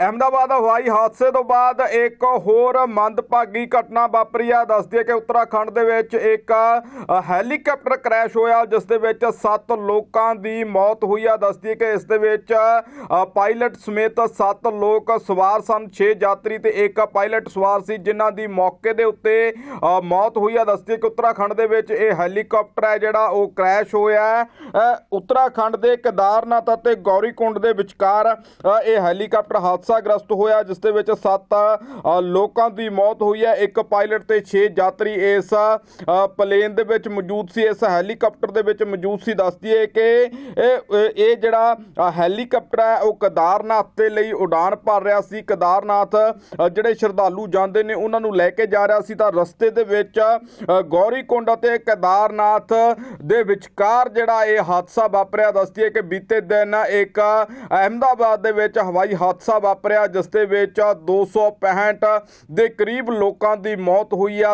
ਅਹਿਮਦਾਬਾਦ ਹਵਾਈ ਹਾਦਸੇ ਤੋਂ ਬਾਅਦ ਇੱਕ ਹੋਰ ਮੰਦਭਾਗੀ ਘਟਨਾ ਵਾਪਰੀ ਆ। ਦੱਸਦੀ ਹੈ ਕਿ ਉੱਤਰਾਖੰਡ ਦੇ ਵਿੱਚ ਇੱਕ ਹੈਲੀਕਾਪਟਰ ਕ੍ਰੈਸ਼ ਹੋਇਆ, ਜਿਸ ਦੇ ਵਿੱਚ 7 ਲੋਕਾਂ ਦੀ ਮੌਤ ਹੋਈ ਆ। ਦੱਸਦੀ ਹੈ ਕਿ ਇਸ ਦੇ ਵਿੱਚ ਪਾਇਲਟ ਸਮੇਤ 7 ਲੋਕ ਸਵਾਰ ਸਨ। 6 ਯਾਤਰੀ ਤੇ ਇੱਕ ਪਾਇਲਟ ਸਵਾਰ ਸੀ, ਜਿਨ੍ਹਾਂ ਦੀ ਮੌਕੇ ਦੇ ਉੱਤੇ ਮੌਤ ਹੋਈ ਆ। ਦੱਸਦੀ ਹੈ ਕਿ ਉੱਤਰਾਖੰਡ ਦੇ ਵਿੱਚ ਇਹ ਹੈਲੀਕਾਪਟਰ ਹੈ ਜਿਹੜਾ ਉਹ ਕ੍ਰੈਸ਼ ਹੋਇਆ ਉੱਤਰਾਖੰਡ ਦੇ ਕੇਦਾਰਨਾਥ ਅਤੇ ਗੌਰੀਕੁੰਡ ਦੇ ਵਿਚਕਾਰ ਇਹ ਹੈਲੀਕਾਪਟਰ ਹਾਦਸਾ ਹਾਦਸਾਗ੍ਰਸਤ ਹੋਇਆ, ਜਿਸ ਦੇ ਵਿੱਚ 7 ਲੋਕਾਂ ਦੀ ਮੌਤ ਹੋਈ ਹੈ। ਇੱਕ ਪਾਇਲਟ ਤੇ 6 ਯਾਤਰੀ ਇਸ ਪਲੇਨ ਦੇ ਵਿੱਚ ਮੌਜੂਦ ਸੀ। ਇਸ ਹੈਲੀਕਾਪਟਰ ਦੇ ਵਿੱਚ ਮੌਜੂਦ ਸੀ। ਦੱਸਦੀ ਹੈ ਕਿ ਇਹ ਇਹ ਜਿਹੜਾ ਹੈਲੀਕਾਪਟਰ ਹੈ, ਉਹ ਕੇਦਾਰਨਾਥ ਦੇ ਲਈ ਉਡਾਨ ਭਰ ਰਿਹਾ ਸੀ। ਕੇਦਾਰਨਾਥ ਜਿਹੜੇ ਸ਼ਰਧਾਲੂ ਜਾਂਦੇ ਨੇ, ਉਹਨਾਂ ਨੂੰ ਲੈ ਕੇ ਜਾ ਰਿਹਾ ਸੀ। ਤਾਂ ਰਸਤੇ ਦੇ ਵਿੱਚ ਗੌਰੀਕੁੰਡ ਅਤੇ ਕੇਦਾਰਨਾਥ ਦੇ ਵਿਚਕਾਰ ਜਿਹੜਾ ਇਹ ਹਾਦਸਾ ਵਾਪਰਿਆ। ਦੱਸਦੀ ਹੈ ਕਿ ਬੀਤੇ ਦਿਨ ਇੱਕ ਅਹਿਮਦਾਬਾਦ ਦੇ ਵਿੱਚ ਹਵਾਈ ਹਾਦਸਾ ਵਾਪਰਿਆ ਜਿਸ ਦੇ ਵਿੱਚ 265 ਦੇ ਕਰੀਬ ਲੋਕਾਂ ਦੀ ਮੌਤ ਹੋਈ ਆ।